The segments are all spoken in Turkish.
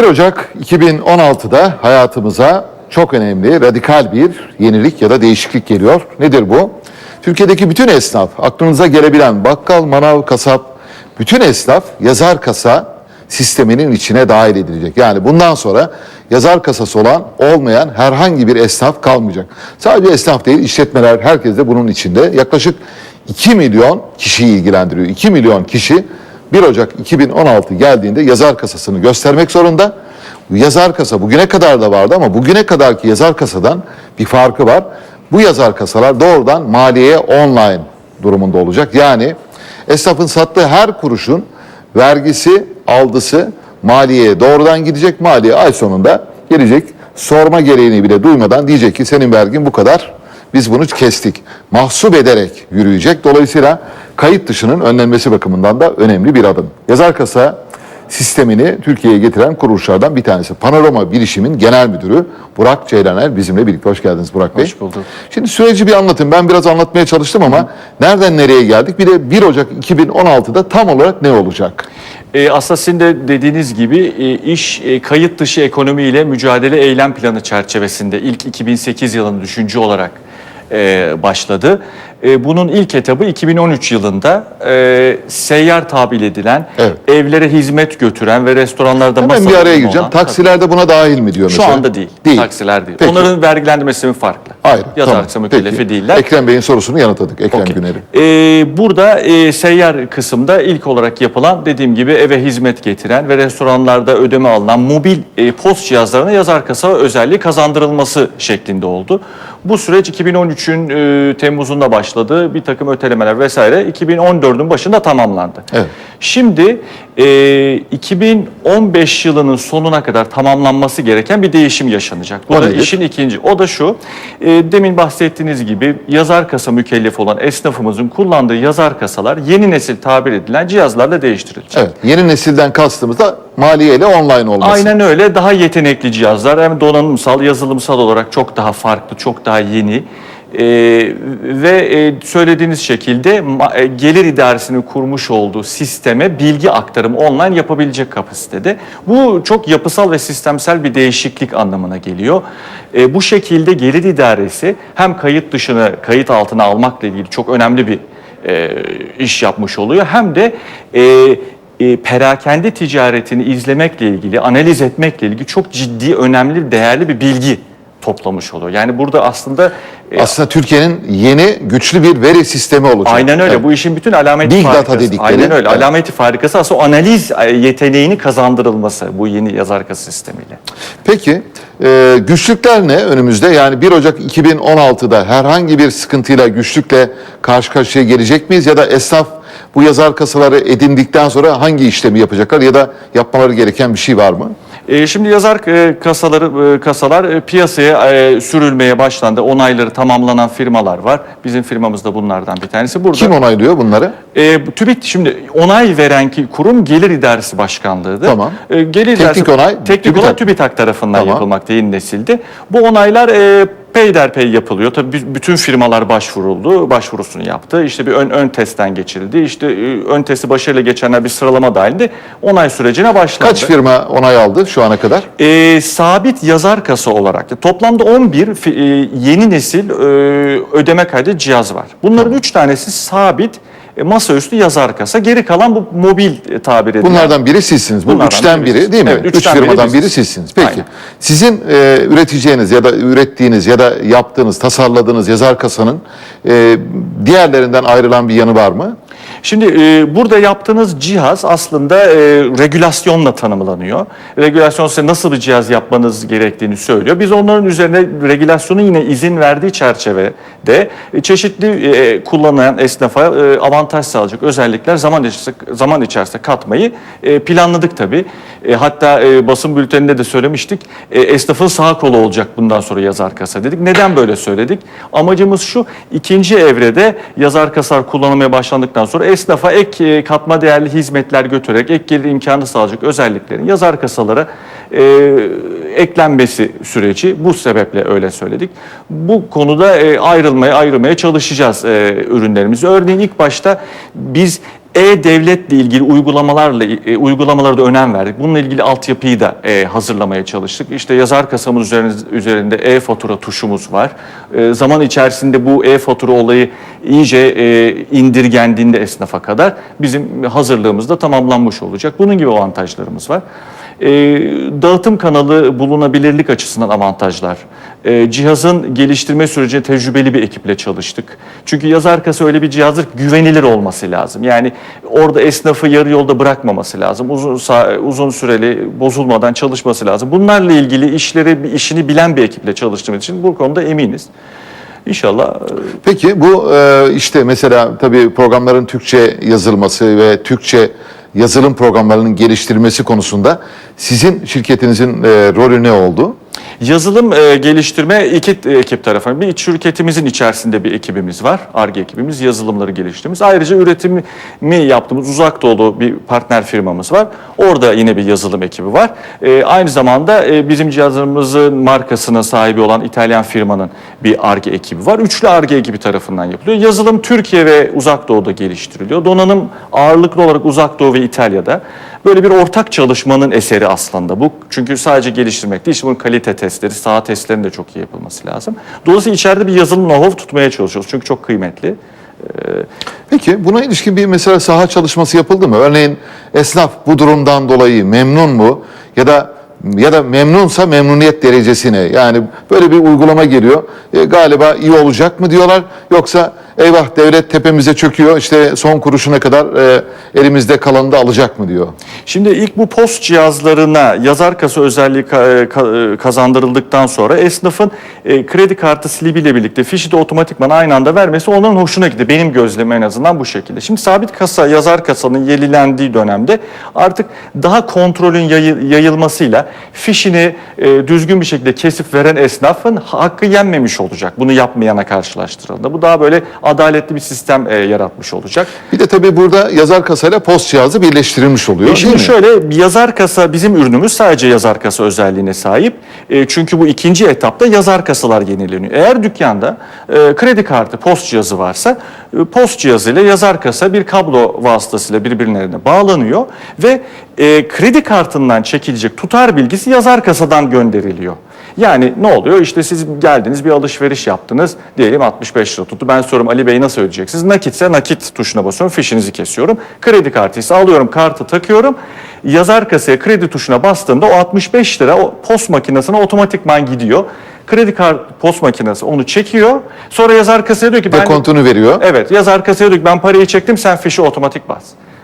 1 Ocak 2016'da hayatımıza çok önemli, radikal bir yenilik ya da değişiklik geliyor. Nedir bu? Türkiye'deki bütün esnaf, aklınıza gelebilen bakkal, manav, kasap, bütün esnaf yazar kasa sisteminin içine dahil edilecek. Yani bundan sonra yazar kasası olan olmayan herhangi bir esnaf kalmayacak. Sadece esnaf değil, işletmeler, herkes de bunun içinde. Yaklaşık 2 milyon kişiyi ilgilendiriyor. 2 milyon kişi 1 Ocak 2016 geldiğinde yazar kasasını göstermek zorunda. Yazar kasa bugüne kadar da vardı ama bugüne kadarki yazar kasadan bir farkı var. Bu yazar kasalar doğrudan maliyeye online durumunda olacak. Yani esnafın sattığı her kuruşun vergisi, aldısı maliyeye doğrudan gidecek. Maliye ay sonunda gelecek. Sorma gereğini bile duymadan diyecek ki senin vergin bu kadar. Biz bunu kestik. Mahsup ederek yürüyecek. Dolayısıyla kayıt dışının önlenmesi bakımından da önemli bir adım. Yazar kasa sistemini Türkiye'ye getiren kuruluşlardan bir tanesi. Panorama Bilişim'in genel müdürü Burak Ceylaner bizimle birlikte. Hoş geldiniz Burak Bey. Hoş bulduk. Şimdi süreci bir anlatın. Ben biraz anlatmaya çalıştım ama nereden nereye geldik? Bir de 1 Ocak 2016'da tam olarak ne olacak? E, aslında sizin de dediğiniz gibi e, iş e, kayıt dışı ekonomiyle mücadele eylem planı çerçevesinde ilk 2008 yılının düşünce olarak e, başladı. E, bunun ilk etabı 2013 yılında e, seyyar tabir edilen, Evet. evlere hizmet götüren ve restoranlarda Hemen bir masa araya gireceğim. olan- Taksilerde buna dahil mi diyor Şu mesela? anda değil. Değil. Taksiler değil. Peki. Onların vergilendirme sistemi farklı. Ayrı. Yazar tamam. kasa mükellefi değiller. Ekrem Bey'in sorusunu yanıtladık. Ekrem Okey. Güner'i. Ee, burada e, seyyar kısımda ilk olarak yapılan dediğim gibi eve hizmet getiren ve restoranlarda ödeme alınan mobil e, post cihazlarına yazar kasa özelliği kazandırılması şeklinde oldu. Bu süreç 2013'ün e, Temmuz'unda başladı. Bir takım ötelemeler vesaire 2014'ün başında tamamlandı. Evet. Şimdi e, 2015 yılının sonuna kadar tamamlanması gereken bir değişim yaşanacak. Bu O da nedir? işin ikinci. O da şu. e, demin bahsettiğiniz gibi yazar kasa mükellefi olan esnafımızın kullandığı yazar kasalar yeni nesil tabir edilen cihazlarla değiştirilecek. Evet. Yeni nesilden kastımız da maliyeyle online olması. Aynen öyle. Daha yetenekli cihazlar hem donanımsal, yazılımsal olarak çok daha farklı, çok daha yeni. Ee, ve e, söylediğiniz şekilde e, gelir idaresinin kurmuş olduğu sisteme bilgi aktarımı online yapabilecek kapasitede. Bu çok yapısal ve sistemsel bir değişiklik anlamına geliyor. E, bu şekilde gelir idaresi hem kayıt dışını kayıt altına almakla ilgili çok önemli bir e, iş yapmış oluyor hem de e, e, perakende ticaretini izlemekle ilgili, analiz etmekle ilgili çok ciddi, önemli, değerli bir bilgi toplamış oluyor. Yani burada aslında e, Aslında Türkiye'nin yeni güçlü bir veri sistemi olacak. aynen öyle. Evet. Bu işin bütün alameti Big data farikası. dedikleri. Aynen öyle. Evet. Alameti farikası aslında o analiz e, yeteneğini kazandırılması bu yeni yazar kasa sistemiyle. Peki e, güçlükler ne önümüzde? Yani 1 Ocak 2016'da herhangi bir sıkıntıyla güçlükle karşı karşıya gelecek miyiz? Ya da esnaf bu yazar kasaları edindikten sonra hangi işlemi yapacaklar ya da yapmaları gereken bir şey var mı? E, şimdi yazar e, kasaları e, kasalar e, piyasaya e, sürülmeye başlandı. Onayları tamamlanan firmalar var. Bizim firmamız da bunlardan bir tanesi. Burada Kim onaylıyor bunları? E, TÜBİT şimdi onay veren ki kurum Gelir İdaresi Başkanlığı'dır. Tamam. E, Gelir Teknik İdaresi- onay teknik TÜBİTAK. onay TÜBİTAK tarafından Tamam. yapılmakta yeni nesilde. Bu onaylar e, peyderpey yapılıyor. Tabii bütün firmalar başvuruldu, başvurusunu yaptı. İşte bir ön, ön testten geçirildi. İşte e, ön testi başarıyla geçenler bir sıralama dahilinde onay sürecine başlandı. Kaç firma onay aldı şu ana kadar? E, sabit yazar kasa olarak da toplamda 11 fi- e, yeni nesil e, ödeme kaydı cihaz var. Bunların 3 tanesi sabit masaüstü yazar kasa. Geri kalan bu mobil e, tabir edilen. Bunlar biri sizsiniz. Bu Bunlardan üçten biri biri değil mi? Evet, Üç biri firmadan biziz. biri sizsiniz. Peki. Aynen. Sizin e, üreteceğiniz ya da ürettiğiniz ya da yaptığınız, tasarladığınız yazar kasanın e, diğerlerinden ayrılan bir yanı var mı? Şimdi e, burada yaptığınız cihaz aslında e, regülasyonla tanımlanıyor. Regülasyon size nasıl bir cihaz yapmanız gerektiğini söylüyor. Biz onların üzerine regülasyonun yine izin verdiği çerçevede e, çeşitli e, kullanan esnafa e, avantaj sağlayacak özellikler zaman içerisinde, zaman içerisinde katmayı e, planladık tabii. E, hatta e, basın bülteninde de söylemiştik. E, esnafın sağ kolu olacak bundan sonra yazar kasa dedik. Neden böyle söyledik? Amacımız şu, ikinci evrede yazar kasar kullanılmaya başlandıktan sonra esnafa ek e, katma değerli hizmetler götürerek ek gelir imkanı sağlayacak özelliklerin yazar kasalara e, eklenmesi süreci bu sebeple öyle söyledik. Bu konuda e, ayrılmaya ayrılmaya çalışacağız e, ürünlerimizi. Örneğin ilk başta biz e-devletle ilgili uygulamalarla e, uygulamalara da önem verdik. Bununla ilgili altyapıyı da e, hazırlamaya çalıştık. İşte yazar kasamız üzerinde, e-fatura tuşumuz var. E, zaman içerisinde bu e-fatura olayı iyice e, indirgendiğinde esnafa kadar bizim hazırlığımız da tamamlanmış olacak. Bunun gibi avantajlarımız var. E, dağıtım kanalı bulunabilirlik açısından avantajlar. E, cihazın geliştirme sürecinde tecrübeli bir ekiple çalıştık. Çünkü yazar kasa öyle bir cihazdır güvenilir olması lazım. Yani orada esnafı yarı yolda bırakmaması lazım. Uzun uzun süreli bozulmadan çalışması lazım. Bunlarla ilgili işleri işini bilen bir ekiple çalıştığımız için bu konuda eminiz. İnşallah e, Peki bu e, işte mesela tabii programların Türkçe yazılması ve Türkçe yazılım programlarının geliştirilmesi konusunda sizin şirketinizin e, rolü ne oldu? Yazılım e, geliştirme iki e, ekip tarafından. Bir iç şirketimizin içerisinde bir ekibimiz var. ARGE ekibimiz, yazılımları geliştirdiğimiz. Ayrıca üretimi yaptığımız uzak doğulu bir partner firmamız var. Orada yine bir yazılım ekibi var. E, aynı zamanda e, bizim cihazımızın markasına sahibi olan İtalyan firmanın bir ARGE ekibi var. Üçlü ARGE ekibi tarafından yapılıyor. Yazılım Türkiye ve uzak doğuda geliştiriliyor. Donanım ağırlıklı olarak uzak doğu ve İtalya'da. Böyle bir ortak çalışmanın eseri aslında bu. Çünkü sadece geliştirmek değil, işte bunun kalite testleri, saha testlerinin de çok iyi yapılması lazım. Dolayısıyla içeride bir yazılım know-how tutmaya çalışıyoruz. Çünkü çok kıymetli. Peki buna ilişkin bir mesela saha çalışması yapıldı mı? Örneğin esnaf bu durumdan dolayı memnun mu? Ya da ya da memnunsa memnuniyet derecesine yani böyle bir uygulama geliyor. E, galiba iyi olacak mı diyorlar yoksa eyvah devlet tepemize çöküyor işte son kuruşuna kadar e, elimizde kalanı da alacak mı diyor. Şimdi ilk bu post cihazlarına yazar kasa özelliği ka- ka- kazandırıldıktan sonra esnafın e, kredi kartı slibiyle birlikte fişi de otomatikman aynı anda vermesi onların hoşuna gitti. Benim gözlemim en azından bu şekilde. Şimdi sabit kasa, yazar kasanın yenilendiği dönemde artık daha kontrolün yayı- yayılmasıyla fişini e, düzgün bir şekilde kesip veren esnafın hakkı yenmemiş olacak. Bunu yapmayana karşılaştırıldığında. Bu daha böyle adaletli bir sistem e, yaratmış olacak. Bir de tabii burada yazar kasayla post cihazı birleştirilmiş oluyor E değil Şimdi mi? şöyle yazar kasa bizim ürünümüz sadece yazar kasa özelliğine sahip. E, çünkü bu ikinci etapta yazar kasalar yenileniyor. Eğer dükkanda e, kredi kartı post cihazı varsa e, post cihazı ile yazar kasa bir kablo vasıtasıyla birbirlerine bağlanıyor ve e, kredi kartından çekilecek tutar bilgisi yazar kasadan gönderiliyor. Yani ne oluyor? İşte siz geldiniz bir alışveriş yaptınız. Diyelim 65 lira tuttu. Ben soruyorum Ali Bey nasıl ödeyeceksiniz? Nakitse nakit tuşuna basıyorum. Fişinizi kesiyorum. Kredi kartı ise alıyorum kartı takıyorum. Yazar kasaya kredi tuşuna bastığımda o 65 lira o post makinesine otomatikman gidiyor. Kredi kart post makinesi onu çekiyor. Sonra yazar kasaya diyor ki ben Dekontunu veriyor. Evet yazar kasaya diyor ki ben parayı çektim sen fişi otomatik bas.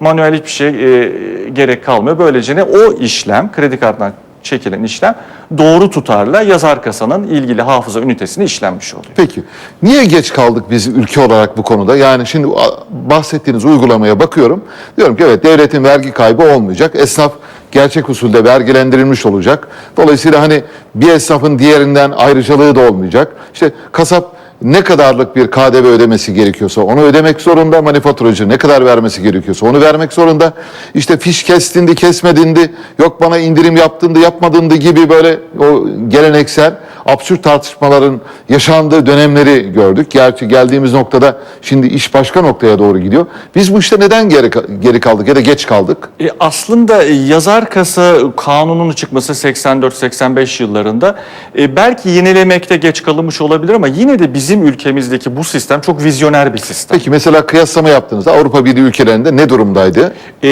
Manuel hiçbir şey e, gerek kalmıyor. Böylece ne o işlem kredi kartından çekilen işlem doğru tutarla yazar kasanın ilgili hafıza ünitesine işlenmiş oluyor. Peki niye geç kaldık biz ülke olarak bu konuda? Yani şimdi bahsettiğiniz uygulamaya bakıyorum. Diyorum ki evet devletin vergi kaybı olmayacak. Esnaf gerçek usulde vergilendirilmiş olacak. Dolayısıyla hani bir esnafın diğerinden ayrıcalığı da olmayacak. İşte kasap ne kadarlık bir KDV ödemesi gerekiyorsa onu ödemek zorunda. Manifaturacı ne kadar vermesi gerekiyorsa onu vermek zorunda. İşte fiş kestindi, kesmedindi, yok bana indirim yaptındı, yapmadındı gibi böyle o geleneksel absürt tartışmaların yaşandığı dönemleri gördük. Gerçi geldiğimiz noktada şimdi iş başka noktaya doğru gidiyor. Biz bu işte neden geri, geri kaldık ya da geç kaldık? E, aslında e, yazar kasa kanununun çıkması 84-85 yıllarında e, belki yenilemekte geç kalınmış olabilir ama yine de bizim ülkemizdeki bu sistem çok vizyoner bir sistem. Peki mesela kıyaslama yaptığınızda Avrupa Birliği ülkelerinde ne durumdaydı? E,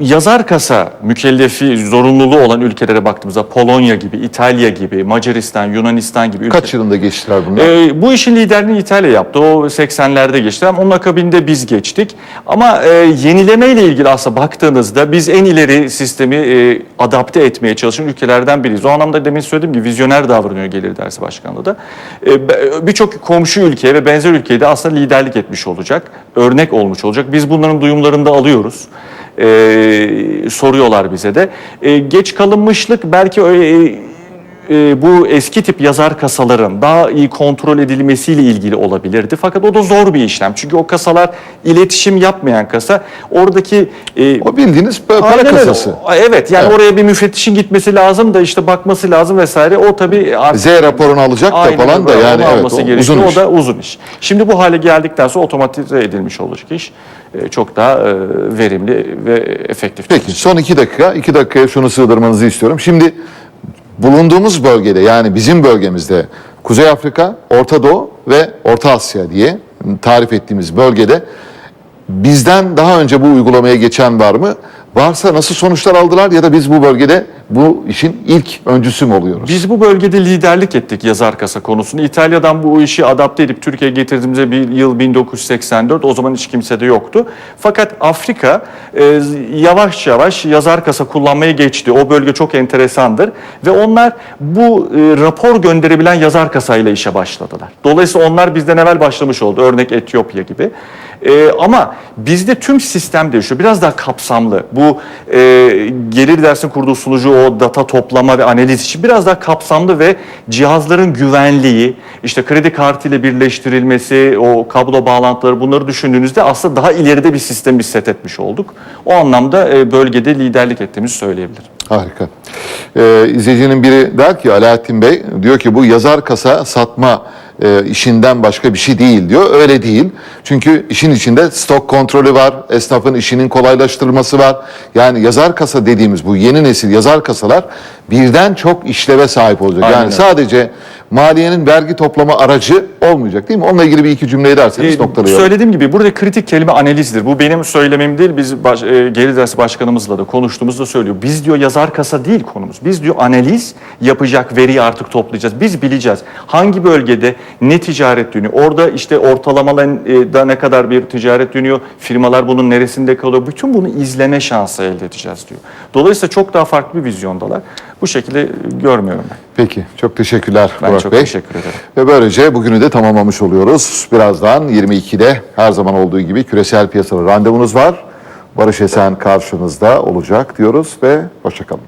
yazar kasa mükellefi zorunluluğu olan ülkelere baktığımızda Polonya gibi, İtalya gibi, Macaristan, Yunanistan gibi ülkeler. Kaç yılında geçtiler bunlar? Ee, bu işin liderliğini İtalya yaptı. O 80'lerde geçti. Ama onun akabinde biz geçtik. Ama e, yenileme ile ilgili aslında baktığınızda biz en ileri sistemi e, adapte etmeye çalışan ülkelerden biriyiz. O anlamda demin söylediğim gibi vizyoner davranıyor Gelir Dersi Başkanlığı da. E, Birçok komşu ülkeye ve benzer ülkeye de aslında liderlik etmiş olacak. Örnek olmuş olacak. Biz bunların duyumlarını da alıyoruz. E, soruyorlar bize de. E, geç kalınmışlık belki öyle, e, e, bu eski tip yazar kasaların daha iyi kontrol edilmesiyle ilgili olabilirdi. Fakat o da zor bir işlem. Çünkü o kasalar iletişim yapmayan kasa. Oradaki e, O bildiğiniz para kasası. Evet yani Evet. oraya bir müfettişin gitmesi lazım da işte bakması lazım vesaire. O tabii artık Z raporunu alacak da falan da yani evet o gerekiyor. uzun o iş. da uzun iş. Şimdi bu hale geldikten sonra otomatize edilmiş olacak iş. e, Çok daha e, verimli ve efektif. Peki son iki dakika, iki dakikaya şunu sığdırmanızı istiyorum. Şimdi bulunduğumuz bölgede yani bizim bölgemizde Kuzey Afrika, Orta Doğu ve Orta Asya diye tarif ettiğimiz bölgede bizden daha önce bu uygulamaya geçen var mı? Varsa nasıl sonuçlar aldılar ya da biz bu bölgede bu işin ilk öncüsü mü oluyoruz? Biz bu bölgede liderlik ettik yazar kasa konusunda. İtalya'dan bu işi adapte edip Türkiye'ye getirdiğimizde bir yıl 1984. O zaman hiç kimse de yoktu. Fakat Afrika e, yavaş yavaş yazar kasa kullanmaya geçti. O bölge çok enteresandır. Ve onlar bu e, rapor gönderebilen yazar kasayla işe başladılar. Dolayısıyla onlar bizden evvel başlamış oldu. Örnek Etiyopya gibi. E, ama bizde tüm sistem değişiyor. Biraz daha kapsamlı. Bu e, gelir dersin kurduğu sunucu o data toplama ve analiz için biraz daha kapsamlı ve cihazların güvenliği, işte kredi kartı ile birleştirilmesi, o kablo bağlantıları bunları düşündüğünüzde aslında daha ileride bir sistem biz set etmiş olduk. O anlamda e, bölgede liderlik ettiğimizi söyleyebilirim. Harika. Ee, izleyicinin biri der ki Alaaddin Bey diyor ki bu yazar kasa satma e, işinden başka bir şey değil diyor. Öyle değil. Çünkü işin içinde stok kontrolü var. Esnafın işinin kolaylaştırılması var. Yani yazar kasa dediğimiz bu yeni nesil yazar kasalar birden çok işleve sahip olacak. Aynen yani sadece maliyenin vergi toplama aracı olmayacak değil mi? Onunla ilgili bir iki cümle ederseniz Ee, noktalayalım. Söylediğim gibi burada kritik kelime analizdir. Bu benim söylemem değil. Biz baş, e, gelir dersi başkanımızla da konuştuğumuzda söylüyor. Biz diyor yazar kasa değil konumuz. Biz diyor analiz yapacak veriyi artık toplayacağız. Biz bileceğiz. Hangi bölgede ne ticaret dönüyor? Orada işte ortalamalarda ne kadar bir ticaret dönüyor? Firmalar bunun neresinde kalıyor? Bütün bunu izleme şansı elde edeceğiz diyor. Dolayısıyla çok daha farklı bir vizyondalar. Bu şekilde görmüyorum ben. Peki. Çok teşekkürler Ben Burak çok Bey. teşekkür ederim. Ve böylece bugünü de tamamlamış oluyoruz. Birazdan 22'de her zaman olduğu gibi küresel piyasalar randevunuz var. Barış Esen karşınızda olacak diyoruz ve hoşçakalın.